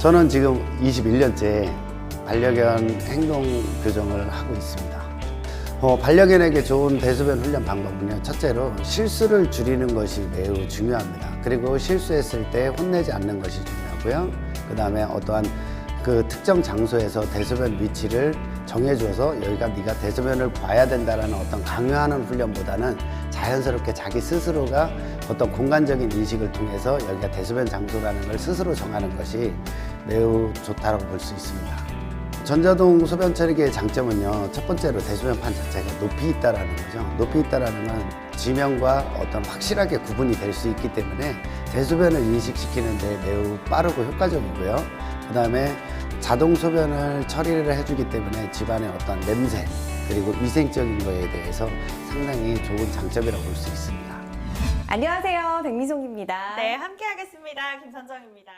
저는 지금 21년째 반려견 행동 교정을 하고 있습니다. 어, 반려견에게 좋은 대소변 훈련 방법은요. 첫째로 실수를 줄이는 것이 매우 중요합니다. 그리고 실수했을 때 혼내지 않는 것이 중요하고요. 그 다음에 어떠한 그 특정 장소에서 대소변 위치를 정해줘서 여기가 네가 대소변을 봐야 된다라는 어떤 강요하는 훈련보다는 자연스럽게 자기 스스로가 어떤 공간적인 인식을 통해서 여기가 대소변 장소라는 걸 스스로 정하는 것이 매우 좋다고 볼 수 있습니다. 전자동 소변 처리기의 장점은요. 첫 번째로 대소변판 자체가 높이 있다라는 거죠. 높이 있다라는 건 지면과 어떤 확실하게 구분이 될 수 있기 때문에 대소변을 인식시키는 데 매우 빠르고 효과적이고요. 그 다음에 자동 소변을 처리를 해주기 때문에 집안의 어떤 냄새 그리고 위생적인 거에 대해서 상당히 좋은 장점이라고 볼 수 있습니다. 안녕하세요. 백미송입니다. 네, 함께 하겠습니다. 김선정입니다.